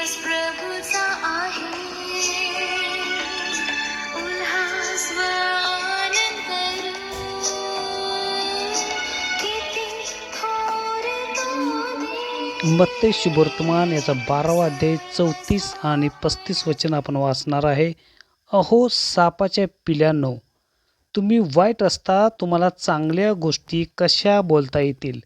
दिवस प्रभूचा आहे उल्हास व आनंद किती थोर तो मत्ते शुभवर्तमान याचा बारावा अध्याय चौतीस आणि पस्तीस वचन आपण वाचणार आहे. अहो सापाच्या पिल्यानो तुम्ही वाईट असता तुम्हाला चांगल्या गोष्टी कशा बोलता येतील?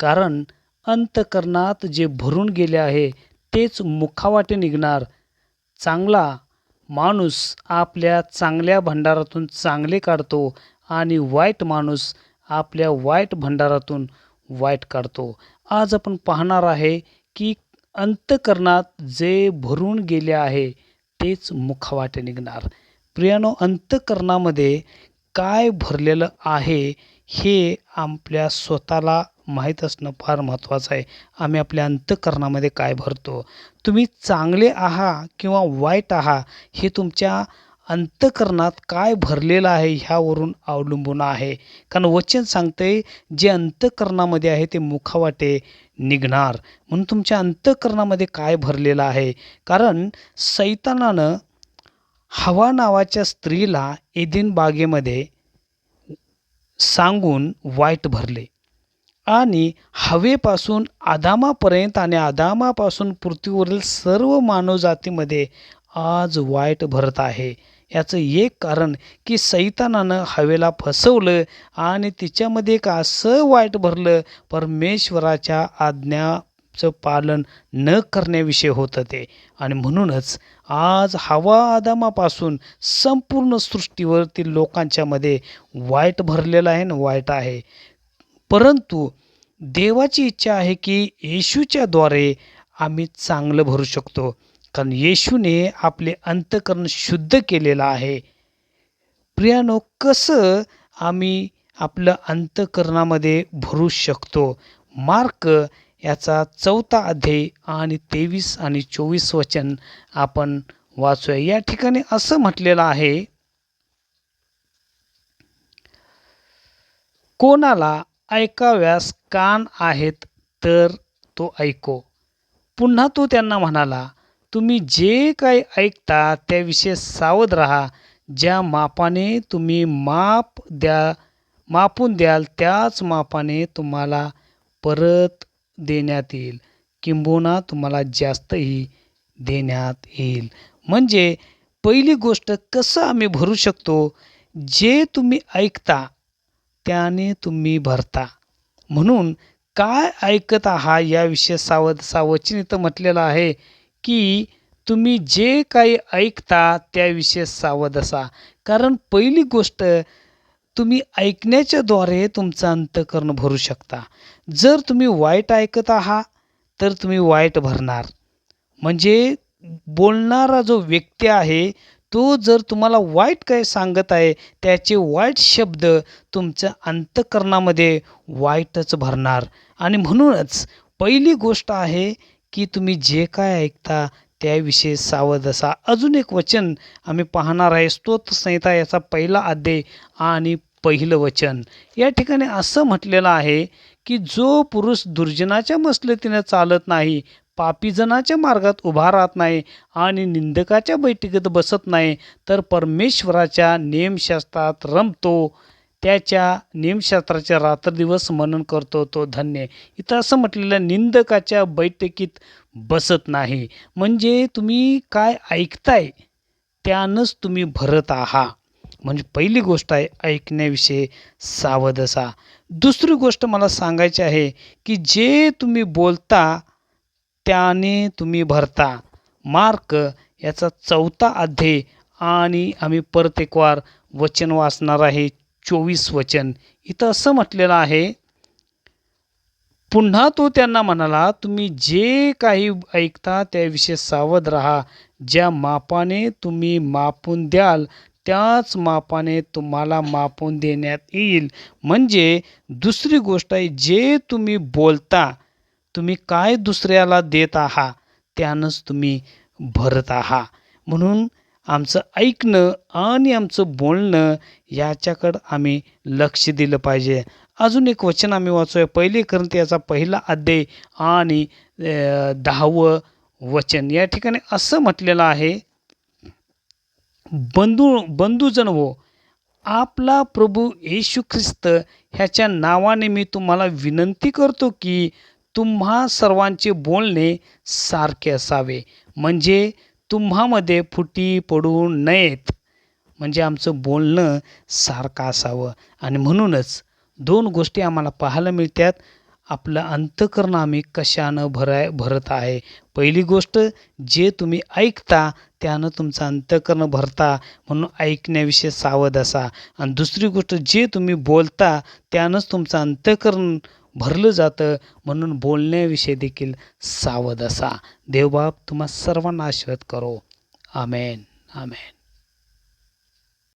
कारण अंतकरणात जे भरून गेले आहे तेच मुखावाटे निघणार. चांगला माणूस आपल्या चांगल्या भंडारातून चांगले काढतो आणि वाईट माणूस आपल्या वाईट भंडारातून वाईट काढतो. आज आपण पाहणार आहे की अंतकरणात जे भरून गेले आहे तेच मुखावाटे निघणार. प्रियानो अंतकरणामध्ये काय भरलेलं आहे हे आपल्या स्वतःला माहीत असणं फार महत्त्वाचं आहे. आम्ही आपल्या अंतकरणामध्ये काय भरतो? तुम्ही चांगले आहात किंवा वाईट आहात हे तुमच्या अंतकरणात काय भरलेलं आहे ह्यावरून अवलंबून आहे. कारण वचन सांगते जे अंतकरणामध्ये आहे ते मुखावाटे निघणार. म्हणून तुमच्या अंतकरणामध्ये काय भरलेलं आहे? कारण सैतानानं हवा नावाच्या स्त्रीला एदिन बागेमध्ये सांगून वाईट भरले. आणि हवेपासून आदामापर्यंत आणि आदामापासून पृथ्वीवरील सर्व मानवजातीमध्ये आज वाईट भरत आहे. याचं एक कारण की सैतानानं हवेला फसवलं आणि तिच्यामध्ये एक असं वाईट भरलं परमेश्वराच्या आज्ञा चं पालन न करण्याविषयी होतं ते. आणि म्हणूनच आज हवा आदामापासून संपूर्ण सृष्टीवरती लोकांच्यामध्ये वाईट भरलेलं आहे ना वाईट आहे. परंतु देवाची इच्छा आहे की येशूच्याद्वारे आम्ही चांगलं भरू शकतो. कारण येशूने आपले अंतकरण शुद्ध केलेलं आहे. प्रियानो कसं आम्ही आपलं अंतकरणामध्ये भरू शकतो? मार्क याचा चौथा अध्याय आणि तेवीस आणि चोवीस वचन आपण वाचूया. या ठिकाणी असं म्हटलेलं आहे कोणाला ऐकाव्यास कान आहेत तर तो ऐको. पुन्हा तो त्यांना म्हणाला तुम्ही जे काही ऐकता त्याविषयी सावध राहा. ज्या मापाने तुम्ही माप द्या मापून द्याल त्याच मापाने तुम्हाला परत देण्यात येईल. किंबहुना तुम्हाला जास्तही देण्यात येईल. म्हणजे पहिली गोष्ट कसं आम्ही भरू शकतो? जे तुम्ही ऐकता त्याने तुम्ही भरता. म्हणून काय ऐकत आहात याविषयी सावध सावचन इथं म्हटलेलं आहे की तुम्ही जे काही ऐकता त्याविषयी सावध असा. कारण पहिली गोष्ट तुम्ही ऐकण्याच्याद्वारे तुमचं अंतकरण भरू शकता. जर तुम्ही वाईट ऐकत आहात तर तुम्ही वाईट भरणार. म्हणजे बोलणारा जो व्यक्ती आहे तो जर तुम्हाला वाईट काय सांगत आहे त्याचे वाईट शब्द तुमच्या अंतकरणामध्ये वाईटच भरणार. आणि म्हणूनच पहिली गोष्ट आहे की तुम्ही जे काय ऐकता त्याविषयी सावध असा. अजून एक वचन आम्ही पाहणार आहे स्तोत्रसंहिता याचा पहिला अध्याय आणि पहिलं वचन. या ठिकाणी असं म्हटलेलं आहे की जो पुरुष दुर्जनाच्या मसलतीनं चालत नाही पापीजनाच्या मार्गात उभा राहत नाही आणि निंदकाच्या बैठकीत बसत नाही तर परमेश्वराच्या नियमशास्त्रात रमतो. त्याच्या नियमशास्त्राचे रात्रदिवस मनन करतो तो धन्य. इथं असं म्हटलेलं निंदकाच्या बैठकीत बसत नाही. म्हणजे तुम्ही काय ऐकताय त्यानंच तुम्ही भरत आहात. म्हणजे पहिली गोष्ट आहे ऐकण्याविषयी सावध असा. दुसरी गोष्ट मला सांगायची आहे की जे तुम्ही बोलता त्याने तुम्ही भरता. मार्क याचा चौथा अध्याय आणि आम्ही परत एक वार वचन वाचणार आहे चोवीस वचन. इथं असं म्हटलेलं आहे पुन्हा तो त्यांना म्हणाला तुम्ही जे काही ऐकता त्याविषयी सावध राहा. ज्या मापाने तुम्ही मापून द्याल त्याच मापाने तुम्हाला मापून देण्यात येईल. म्हणजे दुसरी गोष्ट आहे जे तुम्ही बोलता तुम्ही काय दुसऱ्याला देत आहात त्यानंच तुम्ही भरत आहात म्हणून आमचं ऐकणं आणि आमचं बोलणं याच्याकडं आम्ही लक्ष दिलं पाहिजे. अजून एक वचन आम्ही वाचूया. पहिले करंत याचा पहिला अध्याय आणि दहावं वचन. या ठिकाणी असं म्हटलेलं आहे बंधू बंधूजन हो आपला प्रभू येशू ख्रिस्त ह्याच्या नावाने मी तुम्हाला विनंती करतो की तुम्हा सर्वांचे बोलणे सारखे असावे. म्हणजे तुम्हामध्ये फुटी पडू नयेत. म्हणजे आमचं बोलणं सारखं असावं. आणि म्हणूनच दोन गोष्टी आम्हाला पाहायला मिळतात. आपलं अंतकरण आम्ही कशानं भराय भरत आहे? पहिली गोष्ट जे तुम्ही ऐकता त्यानं तुमचं अंतकरण भरता म्हणून ऐकण्याविषयी सावध असा. आणि दुसरी गोष्ट जे तुम्ही बोलता त्यानंच तुमचं अंतकरण भरलं जातं म्हणून बोलण्याविषयी देखील सावध असा. देवबाप तुम्हा सर्वांना आशीर्वाद करो. आमेन. आमेन.